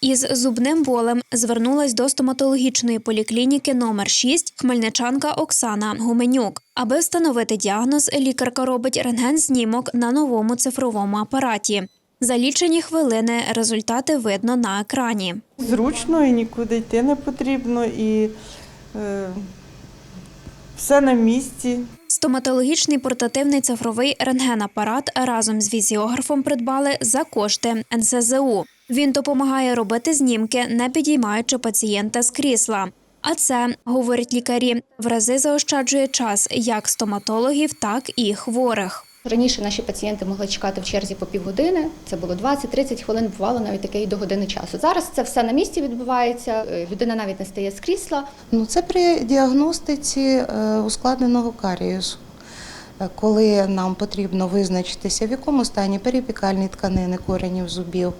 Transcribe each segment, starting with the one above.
Із зубним болем звернулась до стоматологічної поліклініки номер 6 хмельничанка Оксана Гуменюк. Аби встановити діагноз, лікарка робить рентген-знімок на новому цифровому апараті. За лічені хвилини результати видно на екрані. Зручно і нікуди йти не потрібно, і е, все на місці. Стоматологічний портативний цифровий рентгенапарат разом з візіографом придбали за кошти НСЗУ. Він допомагає робити знімки, не підіймаючи пацієнта з крісла. А це, говорять лікарі, в рази заощаджує час як стоматологів, так і хворих. Раніше наші пацієнти могли чекати в черзі по півгодини. Це було 20-30 хвилин, бувало навіть таке і до години часу. Зараз це все на місці відбувається. е, Людина навіть не стає з крісла. Ну, це при діагностиці е, ускладненого карієсу, Е, коли нам потрібно визначитися, в якому стані періпікальні тканини коренів зубів,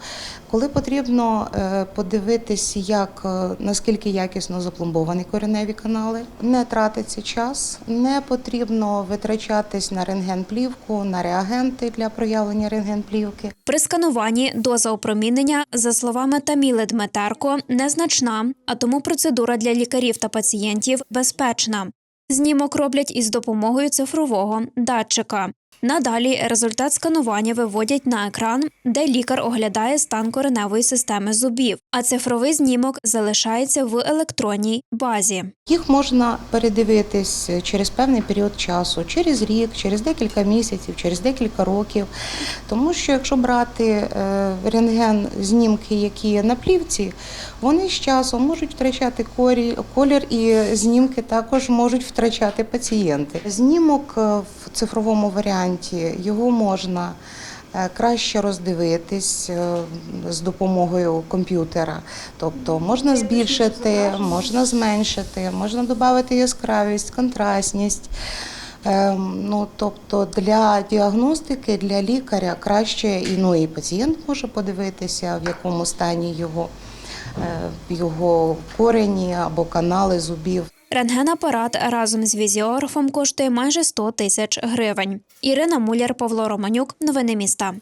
коли потрібно е, подивитись, як, е, наскільки якісно запломбовані кореневі канали, не тратиться час, не потрібно витрачатись на рентгенплівку, на реагенти для проявлення рентгенплівки. При скануванні доза опромінення, за словами Таміли Дмитерко, незначна, а тому процедура для лікарів та пацієнтів безпечна. Знімок роблять із допомогою цифрового датчика. Надалі результат сканування виводять на екран, де лікар оглядає стан кореневої системи зубів, а цифровий знімок залишається в електронній базі. Їх можна передивитись через певний період часу, через рік, через декілька місяців, через декілька років. Тому що якщо брати е, рентген знімки, які є на плівці, вони з часом можуть втрачати корі- колір і знімки також можуть втрачати пацієнти. Знімок е, в цифровому варіанті його можна. е, Краще роздивитись е, з допомогою комп'ютера. Тобто можна збільшити, можна зменшити, можна додати яскравість, контрастність. Ем, Ну, тобто для діагностики, для лікаря краще і, ну, і пацієнт може подивитися, в якому стані його, е, його корені або канали зубів. Рентгенапарат разом з візіографом коштує майже 100 тисяч гривень. Ірина Муляр, Павло Романюк. Новини міста.